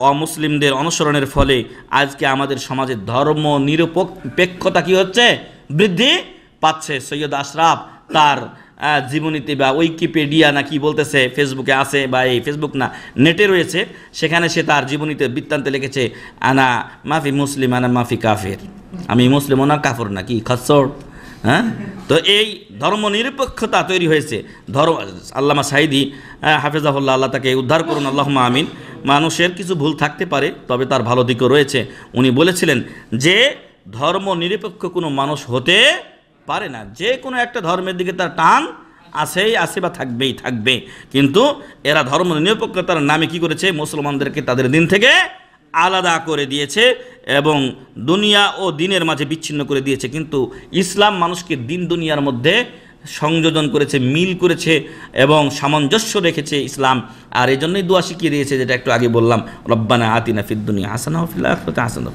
অমুসলিমদের অনুসরণের ফলে আজকে আমাদের সমাজে ধর্ম নিরপেক্ষতা কি হচ্ছে? বৃদ্ধি পাচ্ছে। সৈয়দ আশরাফ তার জীবনীতে বা উইকিপিডিয়া না কি বলতেছে, ফেসবুকে আছে বা এই ফেসবুক না, নেটে রয়েছে। সেখানে সে তার জীবনীতে বৃত্তান্তে লিখেছে, আনা মাফি মুসলিম, আনা মাফি কাফের। আমি মুসলিম ওনার কাফর নাকি খসর হ্যাঁ? তো এই ধর্ম নিরপেক্ষতা তৈরি হয়েছে। ধর্ম, আল্লামা সাইদি হাফেজাহুল্লাহ, আল্লাহ তাকে উদ্ধার করুন আল্লাহ আমিন। মানুষের কিছু ভুল থাকতে পারে, তবে তার ভালো দিকও রয়েছে। উনি বলেছিলেন যে ধর্ম নিরপেক্ষ কোনো মানুষ হতে পারে না। যে কোনো একটা ধর্মের দিকে তার টান আছেই, আছে বা থাকবেই, থাকবে। কিন্তু এরা ধর্ম নিরপেক্ষতার নামে কি করেছে? মুসলমানদেরকে তাদের দিন থেকে আলাদা করে দিয়েছে এবং দুনিয়া ও দিনের মাঝে বিচ্ছিন্ন করে দিয়েছে। কিন্তু ইসলাম মানুষকে দিন দুনিয়ার মধ্যে সংযোজন করেছে, মিল করেছে এবং সামঞ্জস্য রেখেছে ইসলাম। আর এই জন্যই দোয়া শিখিয়ে দিয়েছে, যেটা একটু আগে বললাম, রব্বানা আতিনা ফিদ্দুনিয়া হাসানা ফিল হাসান।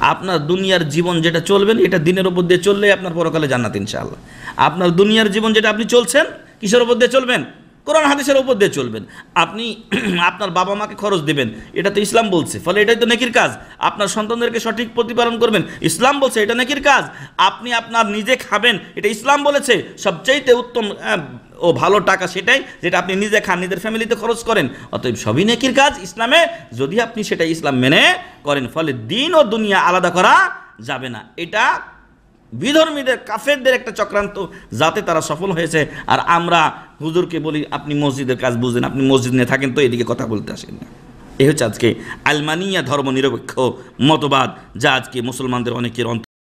আপনার দুনিয়ার জীবন যেটা চলবেন এটা দিনের উপর দিয়ে চললে আপনার পরকালে জান্নাত ইনশাআল্লাহ। আপনার দুনিয়ার জীবন যেটা আপনি চলছেন, কিসের উপর দিয়ে চলবেন? কোরআন হাদিসের উপর দিয়ে চলবেন। আপনি আপনার বাবা মাকে খরচ দেবেন। এটা তো ইসলাম বলছে। ফলে এটাই তো নেকির কাজ। আপনার সন্তানদেরকে সঠিক প্রতিপালন করবেন। ইসলাম বলছে এটা নেকির কাজ। আপনি আপনার নিজে খাবেন। এটা ইসলাম বলেছে। সবচাইতে উত্তম ও ভালো টাকা সেটাই যেটা আপনি নিজে খান, নিজের ফ্যামিলিতে খরচ করেন। অতএব সবই নেকির কাজ ইসলামে। যদি আপনি সেটা ইসলাম মেনে করেন, ফলে দিন ও দুনিয়া আলাদা করা যাবে না। এটা বিধর্মীদের, কাফেরদের একটা চক্রান্ত যাতে তারা সফল হয়েছে। আর আমরা হুজুরকে বলি, আপনি মসজিদের কাজ বুঝেন, আপনি মসজিদ নিয়ে থাকেন তো, এদিকে কথা বলতে আসেন না। এ হচ্ছে আজকে আলমানিয়া ধর্ম নিরপেক্ষ মতবাদ, যা আজকে মুসলমানদের অনেকের অন্তর